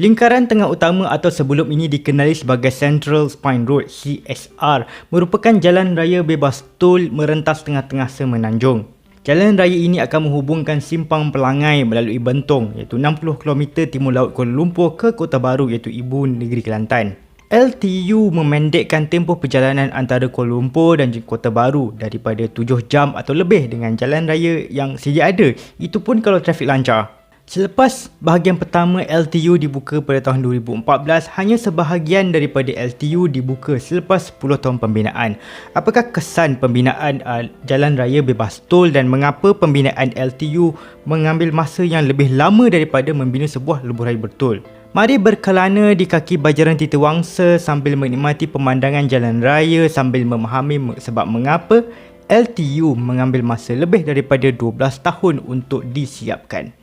Lingkaran tengah utama atau sebelum ini dikenali sebagai Central Spine Road CSR merupakan jalan raya bebas tol merentas tengah-tengah semenanjung. Jalan raya ini akan menghubungkan Simpang Pelangai melalui Bentong iaitu 60 km timur laut Kuala Lumpur ke Kota Baru iaitu Ibu Negeri Kelantan. LTU memendekkan tempoh perjalanan antara Kuala Lumpur dan Kota Baru daripada 7 jam atau lebih dengan jalan raya yang sedia ada. Itu pun kalau trafik lancar. Selepas bahagian pertama LTU dibuka pada tahun 2014, hanya sebahagian daripada LTU dibuka selepas 10 tahun pembinaan. Apakah kesan pembinaan uh, jalan raya bebas tol dan mengapa pembinaan LTU mengambil masa yang lebih lama daripada membina sebuah lebuh raya bertol? Mari berkelana di kaki Bajaran Tita Wangsa sambil menikmati pemandangan jalan raya sambil memahami sebab mengapa LTU mengambil masa lebih daripada 12 tahun untuk disiapkan.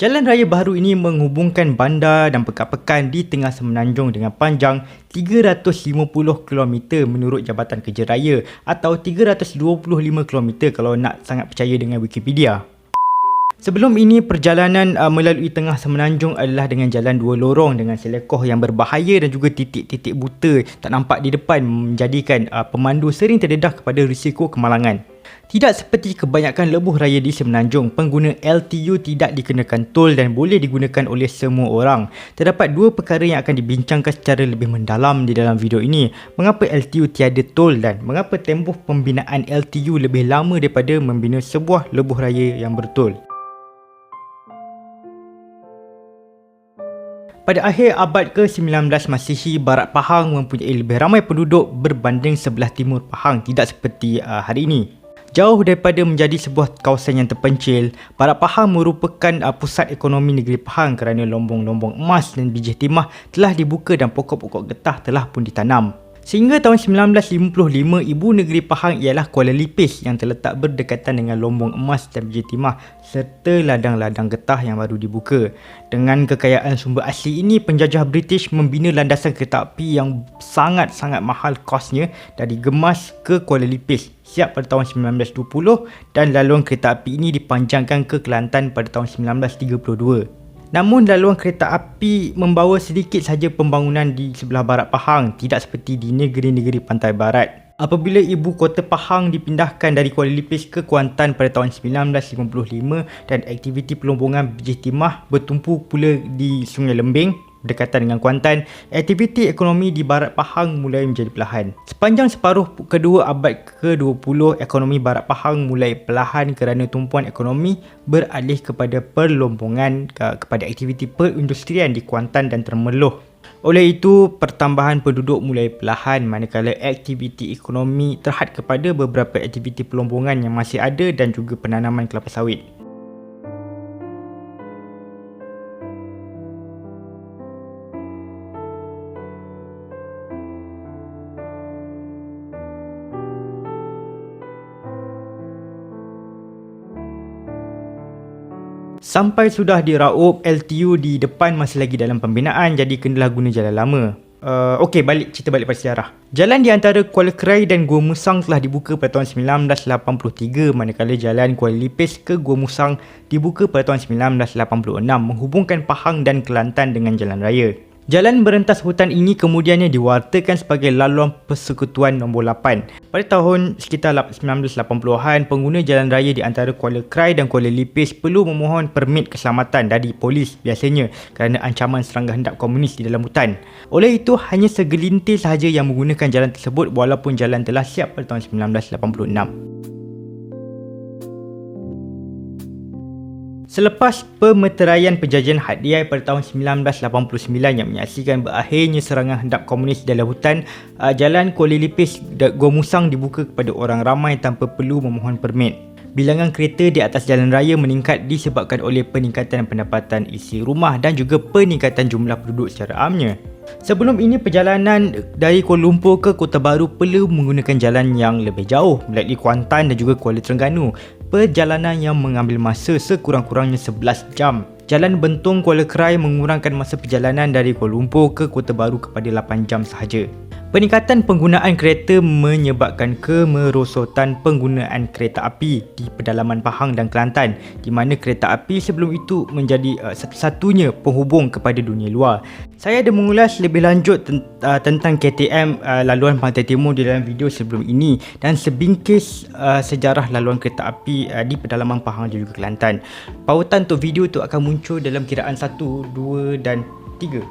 Jalan raya baru ini menghubungkan bandar dan pekan-pekan di tengah semenanjung dengan panjang 350 km menurut Jabatan Kerja Raya atau 325 km kalau nak sangat percaya dengan Wikipedia. Sebelum ini, perjalanan uh, melalui tengah semenanjung adalah dengan jalan dua lorong dengan selekoh yang berbahaya dan juga titik-titik buta tak nampak di depan menjadikan uh, pemandu sering terdedah kepada risiko kemalangan. Tidak seperti kebanyakan lebuh raya di Semenanjung, pengguna LTU tidak dikenakan tol dan boleh digunakan oleh semua orang. Terdapat dua perkara yang akan dibincangkan secara lebih mendalam di dalam video ini. Mengapa LTU tiada tol dan mengapa tempoh pembinaan LTU lebih lama daripada membina sebuah lebuh raya yang bertol. Pada akhir abad ke-19 Masihi, Barat Pahang mempunyai lebih ramai penduduk berbanding sebelah timur Pahang tidak seperti uh, hari ini. Jauh daripada menjadi sebuah kawasan yang terpencil, Barat Pahang merupakan uh, pusat ekonomi negeri Pahang kerana lombong-lombong emas dan biji timah telah dibuka dan pokok-pokok getah telah pun ditanam. Sehingga tahun 1955, ibu negeri Pahang ialah Kuala Lipis yang terletak berdekatan dengan lombong emas dan biji timah serta ladang-ladang getah yang baru dibuka. Dengan kekayaan sumber asli ini, penjajah British membina landasan kereta api yang sangat-sangat mahal kosnya dari Gemas ke Kuala Lipis siap pada tahun 1920 dan laluan kereta api ini dipanjangkan ke Kelantan pada tahun 1932. Namun laluan kereta api membawa sedikit saja pembangunan di sebelah barat Pahang, tidak seperti di negeri-negeri pantai barat. Apabila ibu kota Pahang dipindahkan dari Kuala Lipis ke Kuantan pada tahun 1955 dan aktiviti pelombongan biji timah bertumpu pula di Sungai Lembing, berdekatan dengan Kuantan, aktiviti ekonomi di Barat Pahang mulai menjadi perlahan. Sepanjang separuh kedua abad ke-20, ekonomi Barat Pahang mulai perlahan kerana tumpuan ekonomi beralih kepada perlombongan kepada aktiviti perindustrian di Kuantan dan Termeloh. Oleh itu, pertambahan penduduk mulai perlahan manakala aktiviti ekonomi terhad kepada beberapa aktiviti pelombongan yang masih ada dan juga penanaman kelapa sawit. Sampai sudah diraup LTU di depan masih lagi dalam pembinaan jadi kenalah guna jalan lama. Uh, Okey, balik cerita balik pada sejarah. Jalan di antara Kuala Kerai dan Gua Musang telah dibuka pada tahun 1983 manakala jalan Kuala Lipis ke Gua Musang dibuka pada tahun 1986 menghubungkan Pahang dan Kelantan dengan jalan raya. Jalan berentas hutan ini kemudiannya diwartakan sebagai laluan persekutuan nombor 8. Pada tahun sekitar 1980-an, pengguna jalan raya di antara Kuala Krai dan Kuala Lipis perlu memohon permit keselamatan dari polis biasanya kerana ancaman serangga hendap komunis di dalam hutan. Oleh itu, hanya segelintir sahaja yang menggunakan jalan tersebut walaupun jalan telah siap pada tahun 1986. Selepas pemeteraian penjajahan hadiah pada tahun 1989 yang menyaksikan berakhirnya serangan hendap komunis dalam hutan, uh, jalan Kuala Lipis Gua Musang dibuka kepada orang ramai tanpa perlu memohon permit. Bilangan kereta di atas jalan raya meningkat disebabkan oleh peningkatan pendapatan isi rumah dan juga peningkatan jumlah penduduk secara amnya. Sebelum ini perjalanan dari Kuala Lumpur ke Kota Baru perlu menggunakan jalan yang lebih jauh melalui Kuantan dan juga Kuala Terengganu perjalanan yang mengambil masa sekurang-kurangnya 11 jam. Jalan Bentong Kuala Krai mengurangkan masa perjalanan dari Kuala Lumpur ke Kota Baru kepada 8 jam sahaja. Peningkatan penggunaan kereta menyebabkan kemerosotan penggunaan kereta api di pedalaman Pahang dan Kelantan di mana kereta api sebelum itu menjadi uh, satu-satunya penghubung kepada dunia luar. Saya ada mengulas lebih lanjut ten- uh, tentang KTM uh, laluan Pantai Timur di dalam video sebelum ini dan sebingkis uh, sejarah laluan kereta api uh, di pedalaman Pahang dan juga Kelantan. Pautan untuk video itu akan muncul dalam kiraan 1, 2 dan 3.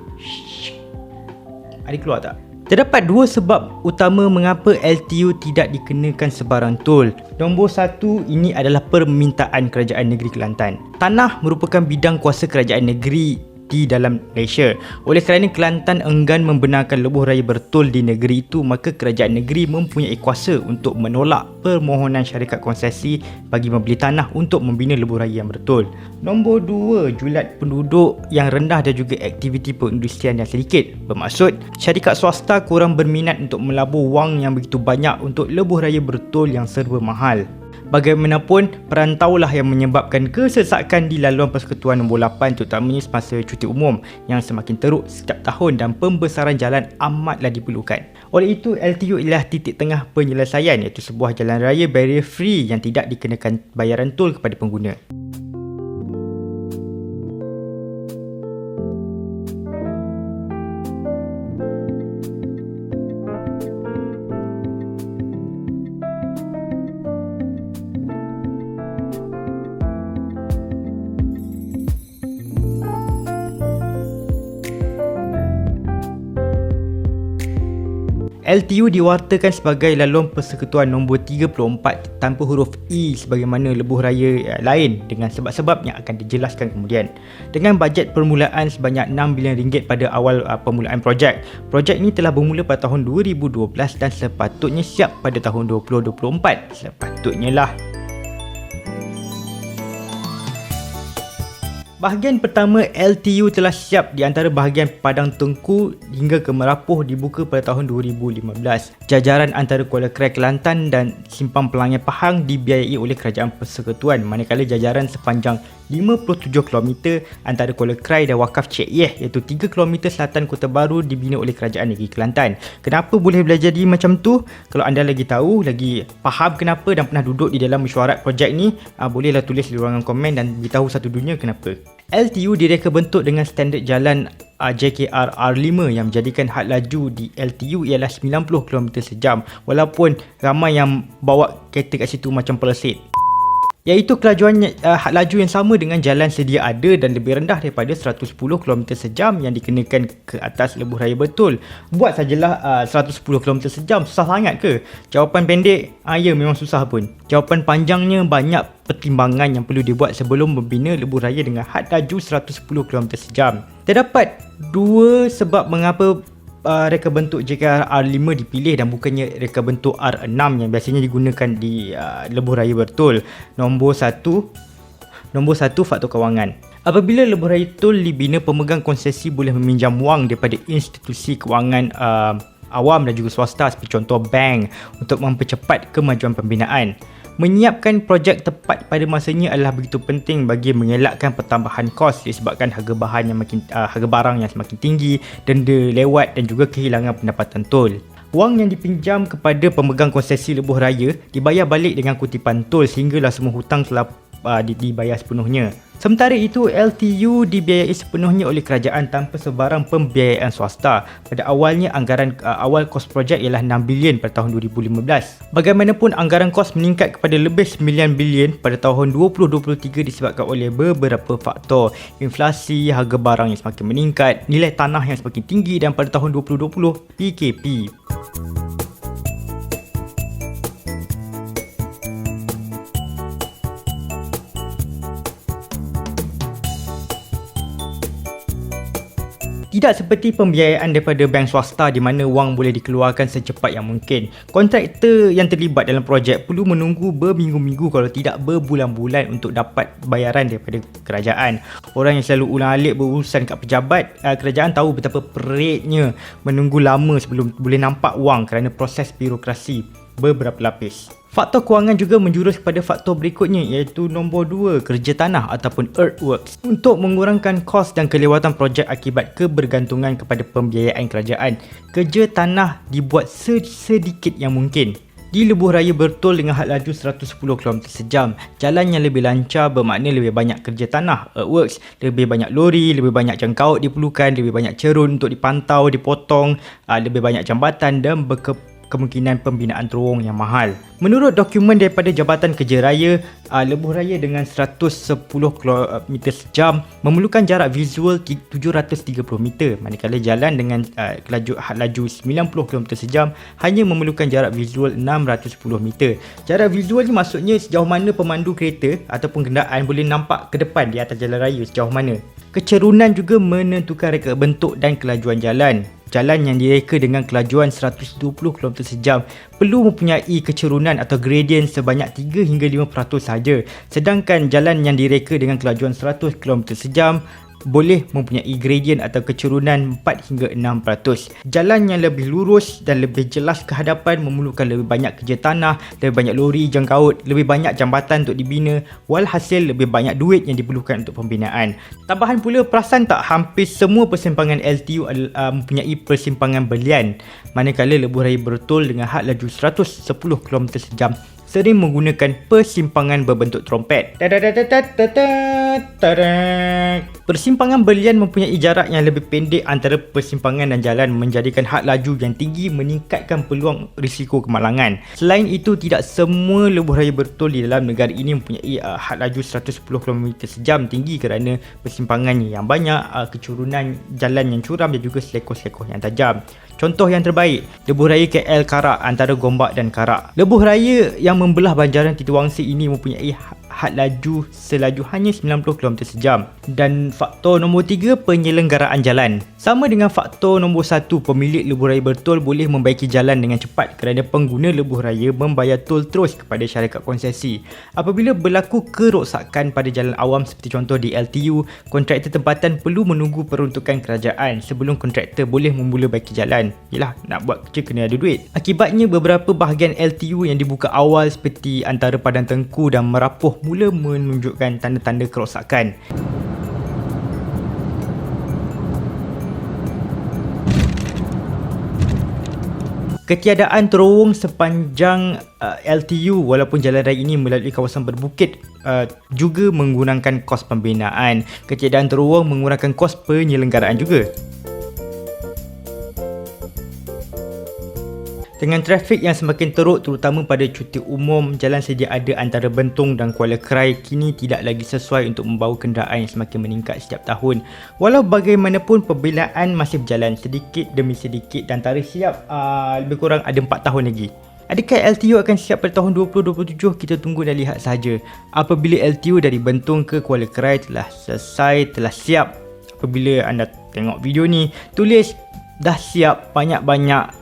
Ada keluar tak? Terdapat dua sebab utama mengapa LTU tidak dikenakan sebarang tol. Nombor satu, ini adalah permintaan Kerajaan Negeri Kelantan. Tanah merupakan bidang kuasa Kerajaan Negeri di dalam Malaysia. Oleh kerana Kelantan enggan membenarkan lebuh raya bertol di negeri itu, maka kerajaan negeri mempunyai kuasa untuk menolak permohonan syarikat konsesi bagi membeli tanah untuk membina lebuh raya yang bertol. Nombor dua, julat penduduk yang rendah dan juga aktiviti perindustrian yang sedikit. Bermaksud, syarikat swasta kurang berminat untuk melabur wang yang begitu banyak untuk lebuh raya bertol yang serba mahal. Bagaimanapun, perantaulah yang menyebabkan kesesakan di laluan persekutuan nombor 8 terutamanya semasa cuti umum yang semakin teruk setiap tahun dan pembesaran jalan amatlah diperlukan. Oleh itu, LTU ialah titik tengah penyelesaian iaitu sebuah jalan raya barrier free yang tidak dikenakan bayaran tol kepada pengguna. LTU diwartakan sebagai laluan persekutuan nombor 34 tanpa huruf E sebagaimana lebuh raya eh, lain dengan sebab-sebab yang akan dijelaskan kemudian. Dengan bajet permulaan sebanyak 6 bilion pada awal uh, permulaan projek. Projek ini telah bermula pada tahun 2012 dan sepatutnya siap pada tahun 2024. Sepatutnya lah. Bahagian pertama LTU telah siap di antara bahagian Padang Tengku hingga ke Merapuh dibuka pada tahun 2015. Jajaran antara Kuala Krai Kelantan dan Simpang Pelangi Pahang dibiayai oleh Kerajaan Persekutuan manakala jajaran sepanjang 57 km antara Kuala Krai dan Wakaf Cik Yeh iaitu 3 km selatan Kota Baru dibina oleh Kerajaan Negeri Kelantan. Kenapa boleh belajar di macam tu? Kalau anda lagi tahu, lagi faham kenapa dan pernah duduk di dalam mesyuarat projek ni, uh, bolehlah tulis di ruangan komen dan beritahu satu dunia kenapa. LTU direka bentuk dengan standard jalan uh, JKR R5 yang menjadikan had laju di LTU ialah 90 km sejam walaupun ramai yang bawa kereta kat situ macam pelesit iaitu kelajuan uh, had laju yang sama dengan jalan sedia ada dan lebih rendah daripada 110 km sejam yang dikenakan ke atas lebuh raya betul. Buat sajalah uh, 110 km sejam, susah sangat ke? Jawapan pendek, uh, ya memang susah pun. Jawapan panjangnya banyak pertimbangan yang perlu dibuat sebelum membina lebuh raya dengan had laju 110 km sejam. Terdapat dua sebab mengapa uh, reka bentuk JKR R5 dipilih dan bukannya reka bentuk R6 yang biasanya digunakan di uh, lebuh raya bertul. Nombor satu, nombor satu faktor kewangan. Apabila lebuh raya tol dibina, pemegang konsesi boleh meminjam wang daripada institusi kewangan uh, awam dan juga swasta seperti contoh bank untuk mempercepat kemajuan pembinaan. Menyiapkan projek tepat pada masanya adalah begitu penting bagi mengelakkan pertambahan kos disebabkan harga bahan yang makin uh, harga barang yang semakin tinggi, denda lewat dan juga kehilangan pendapatan tol. Wang yang dipinjam kepada pemegang konsesi lebuh raya dibayar balik dengan kutipan tol sehinggalah semua hutang telah uh, dibayar sepenuhnya. Sementara itu, LTU dibiayai sepenuhnya oleh kerajaan tanpa sebarang pembiayaan swasta. Pada awalnya, anggaran uh, awal kos projek ialah 6 bilion pada tahun 2015. Bagaimanapun, anggaran kos meningkat kepada lebih 9 bilion pada tahun 2023 disebabkan oleh beberapa faktor. Inflasi, harga barang yang semakin meningkat, nilai tanah yang semakin tinggi dan pada tahun 2020, PKP. Tidak seperti pembiayaan daripada bank swasta di mana wang boleh dikeluarkan secepat yang mungkin. Kontraktor yang terlibat dalam projek perlu menunggu berminggu-minggu kalau tidak berbulan-bulan untuk dapat bayaran daripada kerajaan. Orang yang selalu ulang-alik berurusan kat pejabat, uh, kerajaan tahu betapa peritnya menunggu lama sebelum boleh nampak wang kerana proses birokrasi beberapa lapis. Faktor kewangan juga menjurus kepada faktor berikutnya iaitu nombor 2 kerja tanah ataupun earthworks untuk mengurangkan kos dan kelewatan projek akibat kebergantungan kepada pembiayaan kerajaan. Kerja tanah dibuat sedikit yang mungkin. Di Lebuh Raya Bertol dengan had laju 110 km sejam. Jalan yang lebih lancar bermakna lebih banyak kerja tanah, earthworks, lebih banyak lori, lebih banyak jangkaut diperlukan, lebih banyak cerun untuk dipantau, dipotong, ah, lebih banyak jambatan dan berke kemungkinan pembinaan terowong yang mahal. Menurut dokumen daripada Jabatan Kerja Raya, uh, lebuh raya dengan 110 km sejam memerlukan jarak visual 730 meter manakala jalan dengan uh, laju laju 90 km sejam hanya memerlukan jarak visual 610 meter. Jarak visual ni maksudnya sejauh mana pemandu kereta ataupun kenderaan boleh nampak ke depan di atas jalan raya sejauh mana. Kecerunan juga menentukan reka bentuk dan kelajuan jalan jalan yang direka dengan kelajuan 120 km sejam perlu mempunyai kecerunan atau gradient sebanyak 3 hingga 5% saja sedangkan jalan yang direka dengan kelajuan 100 km sejam boleh mempunyai gradient atau kecerunan 4 hingga 6%. Jalan yang lebih lurus dan lebih jelas ke hadapan memerlukan lebih banyak kerja tanah, lebih banyak lori jangkaut, lebih banyak jambatan untuk dibina, walhasil lebih banyak duit yang diperlukan untuk pembinaan. Tambahan pula perasan tak hampir semua persimpangan LTU adalah, uh, mempunyai persimpangan berlian manakala lebuh raya bertol dengan had laju 110 km sejam sering menggunakan persimpangan berbentuk trompet. Persimpangan berlian mempunyai jarak yang lebih pendek antara persimpangan dan jalan menjadikan had laju yang tinggi meningkatkan peluang risiko kemalangan. Selain itu, tidak semua lebuh raya bertol di dalam negara ini mempunyai uh, had laju 110 km sejam tinggi kerana persimpangannya yang banyak, uh, kecurunan jalan yang curam dan juga selekoh-selekoh yang tajam. Contoh yang terbaik, lebuh raya KL Karak antara Gombak dan Karak. Lebuh raya yang membelah banjaran Titiwangsi ini mempunyai had laju selaju hanya 90 km sejam. Dan faktor nombor 3, penyelenggaraan jalan. Sama dengan faktor nombor 1, pemilik lebuh raya bertol boleh membaiki jalan dengan cepat kerana pengguna lebuh raya membayar tol terus kepada syarikat konsesi. Apabila berlaku kerosakan pada jalan awam seperti contoh di LTU, kontraktor tempatan perlu menunggu peruntukan kerajaan sebelum kontraktor boleh memula baiki jalan. Yelah, nak buat kerja kena ada duit. Akibatnya beberapa bahagian LTU yang dibuka awal seperti antara Padang Tengku dan Merapuh mula menunjukkan tanda-tanda kerosakan. Ketiadaan terowong sepanjang uh, LTU walaupun jalan raya ini melalui kawasan berbukit uh, juga menggunakan kos pembinaan. Ketiadaan terowong menggunakan kos penyelenggaraan juga. Dengan trafik yang semakin teruk terutama pada cuti umum, jalan sedia ada antara Bentong dan Kuala Krai kini tidak lagi sesuai untuk membawa kenderaan yang semakin meningkat setiap tahun. Walau bagaimanapun pembelaan masih berjalan sedikit demi sedikit dan tarikh siap uh, lebih kurang ada 4 tahun lagi. Adakah LTU akan siap pada tahun 2027? Kita tunggu dan lihat saja. Apabila LTU dari Bentong ke Kuala Krai telah selesai, telah siap. Apabila anda tengok video ni, tulis dah siap banyak-banyak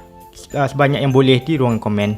uh, sebanyak yang boleh di ruangan komen.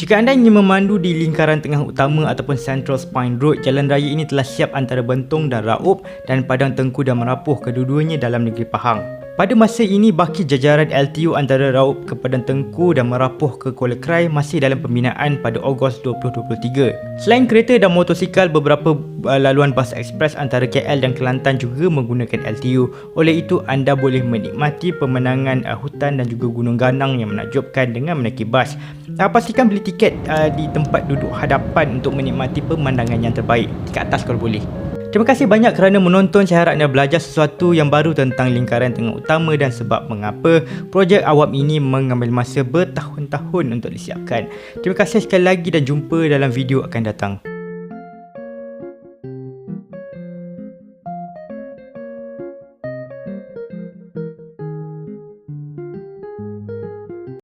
Jika anda ingin memandu di lingkaran tengah utama ataupun Central Spine Road, jalan raya ini telah siap antara Bentong dan Raub dan Padang Tengku dan Merapuh kedua-duanya dalam negeri Pahang. Pada masa ini, baki jajaran LTU antara Raub ke Padang Tengku dan Merapuh ke Kuala Krai masih dalam pembinaan pada Ogos 2023. Selain kereta dan motosikal, beberapa uh, laluan bas ekspres antara KL dan Kelantan juga menggunakan LTU. Oleh itu, anda boleh menikmati pemandangan uh, hutan dan juga gunung ganang yang menakjubkan dengan menaiki bas. Uh, pastikan beli tiket di tempat duduk hadapan untuk menikmati pemandangan yang terbaik. Dekat atas kalau boleh. Terima kasih banyak kerana menonton. Saya harap anda belajar sesuatu yang baru tentang lingkaran tengah utama dan sebab mengapa projek awam ini mengambil masa bertahun-tahun untuk disiapkan. Terima kasih sekali lagi dan jumpa dalam video akan datang.